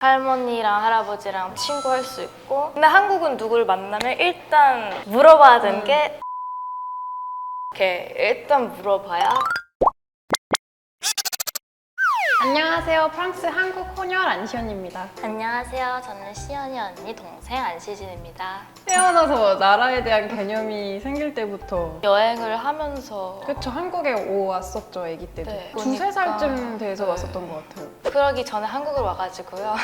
할머니랑 할아버지랑 친구할 수 있고. 근데 한국은 누굴 만나면 일단 물어봐야 되는 게 이렇게 일단 물어봐야 안녕하세요. 프랑스 한국 혼혈 안시연입니다. 안녕하세요 저는 시연이 언니 동생 안시진입니다 태어나서 나라에 대한 개념이 생길 때부터 여행을 하면서 그쵸 한국에 오 왔었죠 아기 때도 네. 두세 그러니까. 살쯤 돼서 네. 왔었던 것 같아요 그러기 전에 한국을 와가지고요.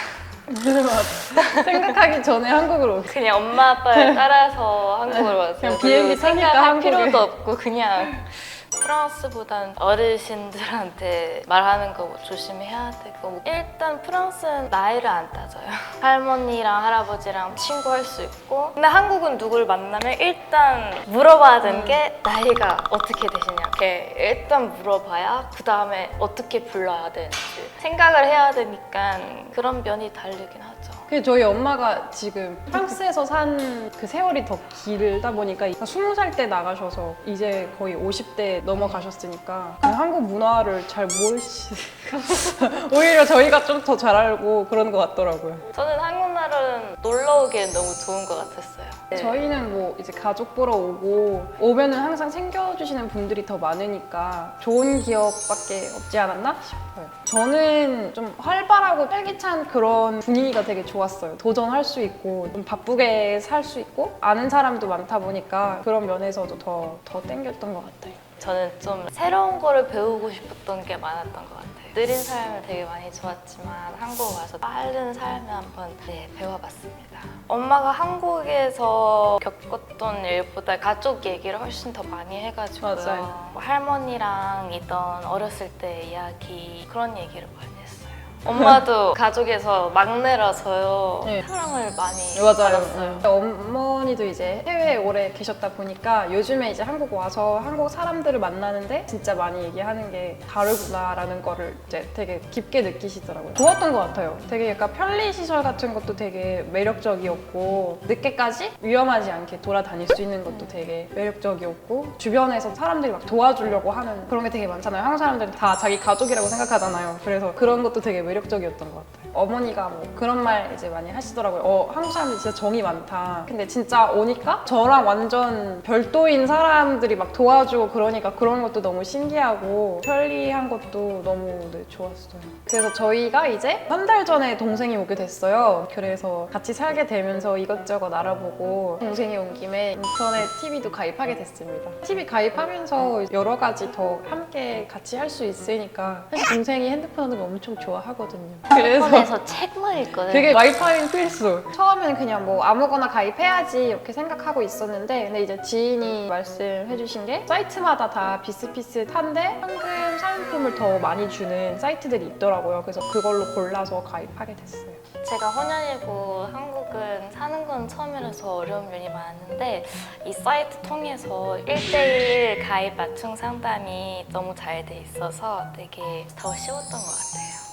생각하기 전에 한국으로 오기 그냥 엄마 아빠를 따라서 한국을 왔어요 그냥 비행기 그리고 타니까 생각할 한국에. 필요도 없고 그냥 프랑스보단 어르신들한테 말하는 거 뭐 조심해야 되고. 뭐 일단 프랑스는 나이를 안 따져요. 할머니랑 할아버지랑 친구할 수 있고. 근데 한국은 누굴 만나면 일단 물어봐야 되는 게 나이가 어떻게 되시냐 이렇게 일단 물어봐야 그 다음에 어떻게 불러야 되는지 생각을 해야 되니까 그런 면이 다르긴 하죠 그 저희 엄마가 지금 프랑스에서 산 그 세월이 더 길다 보니까 스무 살때 나가셔서 이제 거의 50대 넘어가셨으니까 그 한국 문화를 잘 모르시 오히려 저희가 좀 더 잘 알고 그런 것 같더라고요. 저는 한국 날은 놀러 오기엔 너무 좋은 것 같았어요. 네. 저희는 뭐 이제 가족 보러 오고 오면은 항상 챙겨주시는 분들이 더 많으니까 좋은 기억밖에 없지 않았나 싶어요. 저는 좀 활발하고 활기찬 그런 분위기가 되게 좋았어요. 도전할 수 있고 좀 바쁘게 살 수 있고 아는 사람도 많다 보니까 그런 면에서도 더, 더 땡겼던 것 같아요. 저는 좀 새로운 거를 배우고 싶었던 게 많았던 것 같아요. 느린 삶을 되게 많이 좋았지만 한국 와서 빠른 삶을 한번 네, 배워봤습니다. 엄마가 한국에서 겪었던 일보다 가족 얘기를 훨씬 더 많이 해가지고요. 맞아요. 뭐 할머니랑 있던 어렸을 때 이야기 그런 얘기를 많이 했어요. 엄마도 가족에서 막내라서요. 네. 사랑을 많이 맞아요. 받았어요. 네. 어머니도 이제 해외에 오래 계셨다 보니까 요즘에 이제 한국 와서 한국 사람들을 만나는데 진짜 많이 얘기하는 게 다르구나라는 거를 이제 되게 깊게 느끼시더라고요. 좋았던 것 같아요. 되게 약간 편리 시설 같은 것도 되게 매력적이었고 늦게까지 위험하지 않게 돌아다닐 수 있는 것도 되게 매력적이었고 주변에서 사람들이 막 도와주려고 하는 그런 게 되게 많잖아요. 한국 사람들은 다 자기 가족이라고 생각하잖아요. 그래서 그런 것도 되게 매력 적이었던 것 같아요. 어머니가 뭐 그런 말 이제 많이 하시더라고요. 어, 한국 사람들이 진짜 정이 많다. 근데 진짜 오니까 저랑 완전 별도인 사람들이 막 도와주고 그러니까 그런 것도 너무 신기하고 편리한 것도 너무 네, 좋았어요. 그래서 저희가 이제 한 달 전에 동생이 오게 됐어요. 그래서 같이 살게 되면서 이것저것 알아보고 동생이 온 김에 인터넷 TV도 가입하게 됐습니다. TV 가입하면서 여러 가지 더 함께 같이 할 수 있으니까 사실 동생이 핸드폰 하는 거 엄청 좋아하거든요. 그래서 핸드폰에서 책만 읽거든요. 되게 와이파이 필수. 처음에는 그냥 뭐 아무거나 가입해야지 이렇게 생각하고 있었는데 근데 이제 지인이 말씀해주신 게 사이트마다 다 비슷비슷한데 현금 사은품을 더 많이 주는 사이트들이 있더라고요. 그래서 그걸로 골라서 가입하게 됐어요. 제가 혼연이고 한국은 사는 건 처음이라서 어려운 면이 많은데 이 사이트 통해서 1대1 가입 맞춤 상담이 너무 잘 돼 있어서 되게 더 쉬웠던 것 같아요.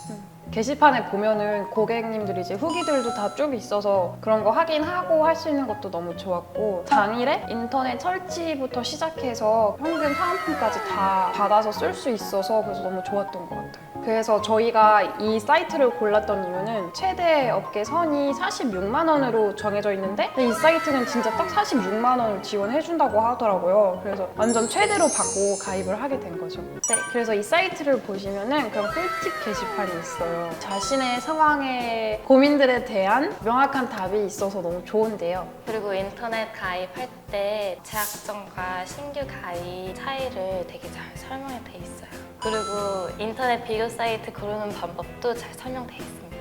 게시판에 보면은 고객님들이 이제 후기들도 다 쭉 있어서 그런 거 확인하고 할 수 있는 것도 너무 좋았고 당일에 인터넷 설치부터 시작해서 현금 사은품까지 다 받아서 쓸 수 있어서 그래서 너무 좋았던 것 같아요. 그래서 저희가 이 사이트를 골랐던 이유는 최대 업계 선이 46만 원으로 정해져 있는데 이 사이트는 진짜 딱 46만 원을 지원해준다고 하더라고요. 그래서 완전 최대로 받고 가입을 하게 된 거죠. 네, 그래서 이 사이트를 보시면은 그런 꿀팁 게시판이 있어요. 자신의 상황에 고민들에 대한 명확한 답이 있어서 너무 좋은데요. 그리고 인터넷 가입할 때 재학점과 신규 가입 차이를 되게 잘 설명이 돼 있어요. 그리고 인터넷 비교 사이트 고르는 방법도 잘 설명돼 있습니다.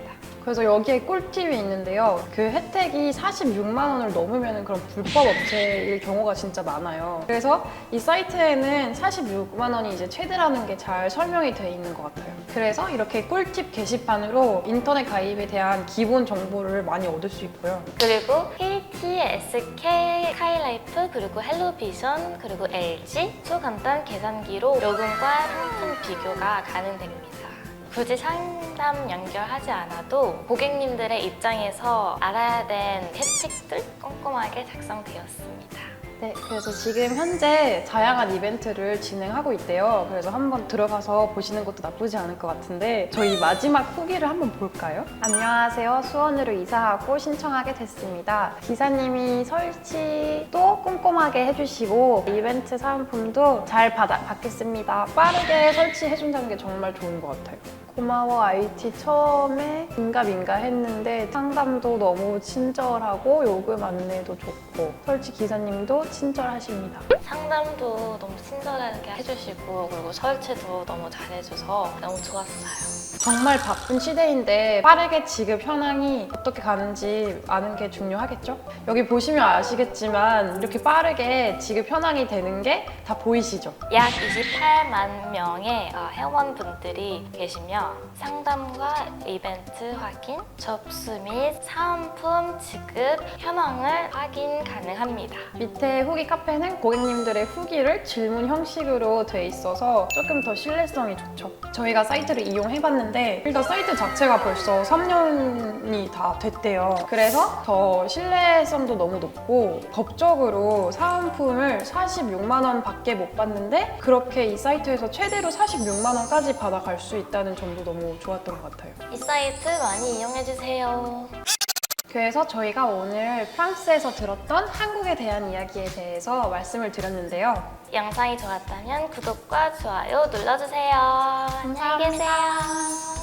그래서 여기에 꿀팁이 있는데요. 그 혜택이 46만 원을 넘으면 그런 불법 업체일 경우가 진짜 많아요. 그래서 이 사이트에는 46만 원이 이제 최대라는 게 잘 설명이 돼 있는 것 같아요. 그래서 이렇게 꿀팁 게시판으로 인터넷 가입에 대한 기본 정보를 많이 얻을 수 있고요. 그리고 KT, SK, 카이라이프, 그리고 헬로비전, 그리고 LG 초간단 계산기로 요금과 상품 비교가 가능됩니다. 굳이 상담 연결하지 않아도 고객님들의 입장에서 알아야 된 혜택들 꼼꼼하게 작성되었습니다. 네, 그래서 지금 현재 다양한 이벤트를 진행하고 있대요. 그래서 한번 들어가서 보시는 것도 나쁘지 않을 것 같은데 저희 마지막 후기를 한번 볼까요? 안녕하세요. 수원으로 이사하고 신청하게 됐습니다. 기사님이 설치도 꼼꼼하게 해주시고 이벤트 사은품도 잘 받아, 받겠습니다. 빠르게 설치해준다는 게 정말 좋은 것 같아요. 고마워 IT 처음에 민가민가 했는데 상담도 너무 친절하고 요금 안내도 좋고 설치 기사님도 친절하십니다. 상담도 너무 친절하게 해주시고 그리고 설치도 너무 잘해줘서 너무 좋았어요. 정말 바쁜 시대인데 빠르게 지급 현황이 어떻게 가는지 아는 게 중요하겠죠? 여기 보시면 아시겠지만 이렇게 빠르게 지급 현황이 되는 게 다 보이시죠? 약 28만 명의 어, 회원분들이 계시며 상담과 이벤트 확인, 접수 및 사은품 지급 현황을 확인 가능합니다. 밑에 후기 카페는 고객님들의 후기를 질문 형식으로 돼 있어서 조금 더 신뢰성이 좋죠. 저희가 사이트를 이용해봤 는데 일단 사이트 자체가 벌써 3년이 다 됐대요. 그래서 더 신뢰성도 너무 높고 법적으로 사은품을 46만 원 밖에 못 받는데 그렇게 이 사이트에서 최대로 46만 원까지 받아갈 수 있다는 점도 너무 좋았던 것 같아요. 이 사이트 많이 이용해주세요. 그래서 저희가 오늘 프랑스에서 들었던 한국에 대한 이야기에 대해서 말씀을 드렸는데요. 영상이 좋았다면 구독과 좋아요 눌러주세요. 안녕히 계세요.